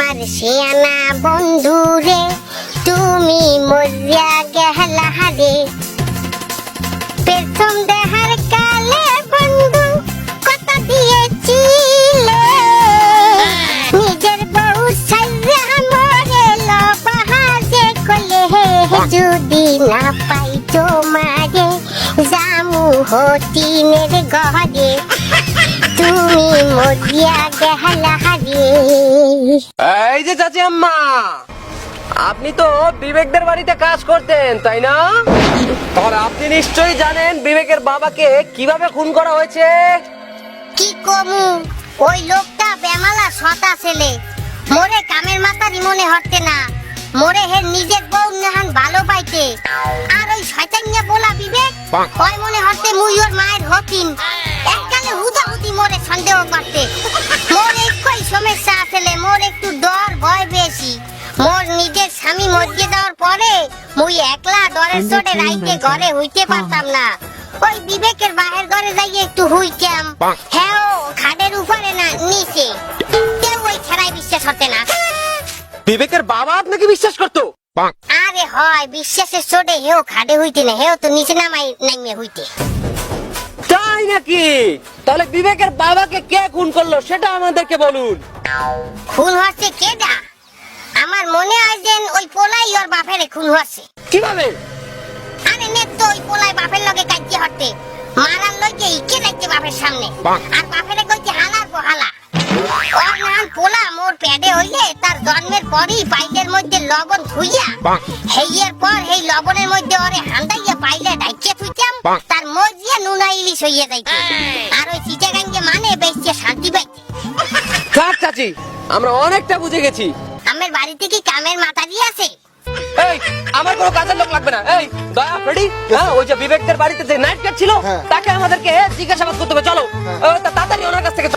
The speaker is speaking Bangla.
আমার শিয়ানা বন্ধু রে, তুমি মরিয়া গেহলা রে প্রথম দেহার কালে বন্ধু কথা দিয়েছিলে। নিজের বউ সাইয়া মরে লবাহাজে কলে। হে, যদি না পাই তোমারে, জামু হতিনের গহরে। তুমি মরিয়া গেহলা এই যে চাচি আম্মা আপনি তো বিবেকদের বাড়িতে কাজ করতেন তাই না? তাহলে আপনি নিশ্চয়ই জানেন বিবেকের বাবাকে কীভাবে খুন করা হয়েছে? কি কমু? ওই লোকটা বেমালা সতা ছেলে। মোরে কামের মাথারি মনে হচ্ছে না। মোরে হে নিজের বউ নাহান ভালো পাইতে। আর ওই শয়তানিয়া বলা বিবেক হয় মনে হচ্ছে মুই ওর মায়ের হতিন মোর একটু ডর ভয় বেশি মোর নিজের স্বামী মরিয়ে দেওয়ার পরে মুই একলা ডরের চোটে রাইতে ঘরে হইতে পারতাম না। ওই বিবেকের বাহের ঘরে যাই একটু হুইতাম। হ্যাঁ ও খাটের উপরে না নিচে। কেউ ওই ছাড়াই বিশ্বাস হতে না। বিবেকের বাবা আপনাকে বিশ্বাস করতো? আরে হয় বিশ্বাসের চোটে হেও খাটে হইতে না হেও তো নিচে নামাই নামিয়ে হইতে। তাই নাকি? তাহলে বিবেকের বাবাকে কে খুন করল সেটা আমাদেরকে বলুন। খুন হচ্ছে কেডা? আমার মনে হয় যে ওই পোলাই ওর বাপেরে খুন হচ্ছে। কীভাবে? আরে নেত তো ওই পোলাই বাপের লগে কাজে হতে মারার লইকে ইকে যাইতে বাপের সামনে। আর বাপেরে কইতে হালার পর হালা ওর নাম পোলা মোর পেটে হইলে তার জন্মের পরই পাইলের মধ্যে লবণ থুইয়া হেইয়ের পর এই লবণের মধ্যে ওরে হান্দাইয়া পাইলে তার মজিয়া নুনা ইলিশ হইয়া যাইতে। আর ওই চিটাগাঙ্গে মানে বেশি শান্তি পাইতে কার চাচি আমরা অনেকটা বুঝে গেছি। আমার বাড়িতে কি কামের মাথা দিয়ে আছে? এই আমার কোনো কাজের লোক লাগবে না। এই দয়া ফ্রেডি হ্যাঁ ওই যে বিবেকদের বাড়িতে যে নাইট গার্ড ছিল তাকে আমাদেরকে জিজ্ঞাসাবাদ করতে হবে। চলো। ও, তা- তাড়াতাড়ি ওনার কাছ থেকে